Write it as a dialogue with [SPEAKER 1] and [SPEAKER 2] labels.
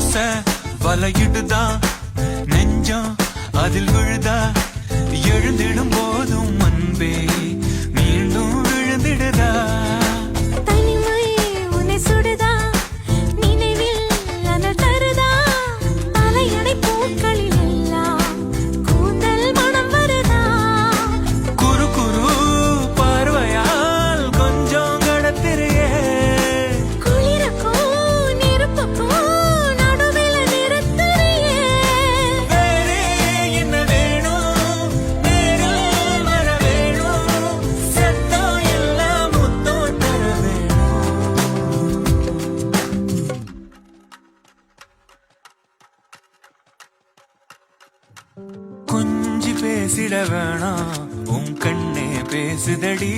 [SPEAKER 1] ஆசை வலையிடுதா? நெஞ்சம் அதில் விழுதா? கொஞ்சி பேசிட வேணாம். உன் கண்ணே பேசுதடி.